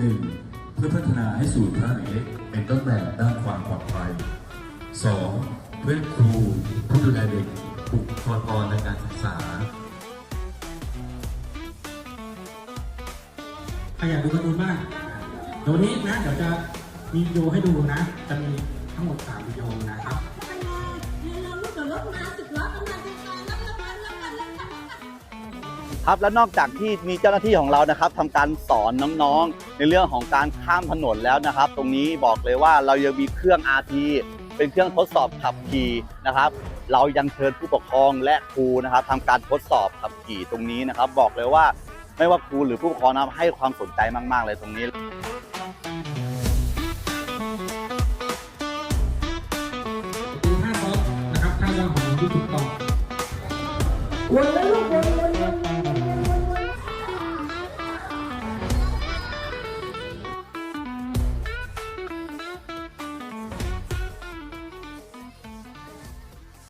1. เพื่อพัฒนาให้สู่พระเอกเป็นต้นแบบด้านความปลอดภัย 2. เพื่อครูผู้ดูแลเด็กบุคลากรในการศึกษาใครอยากดูกระดูนบ้างเดี๋ยวนี้นะเดี๋ยวจะมีวิดีโอให้ดูนะ จะมีทั้งหมด 3 วิดีโอนะครับ ไปเลยเรือลูกเดืรถมาสุดรถอกำลังจะไป ครับและนอกจากที่มีเจ้าหน้าที่ของเรานะครับทำการสอนน้องๆ ในเรื่องของการข้ามถนนแล้วนะครับ ตรงนี้บอกเลยว่าเรายังมีเครื่อง RT เป็นเครื่องทดสอบขับขี่นะครับ เรายังเชิญผู้ปกครองและครูนะครับทำการทดสอบขับขี่ตรงนี้นะครับ บอกเลยว่าไม่ว่าครูหรือผู้ปกครองนะครับให้ความสนใจมาก ๆ เลยตรงนี้ดูท่าซ้อมนะครับท่าซ้อมของที่ถูกต้องวนแล้วลูกวนวนวน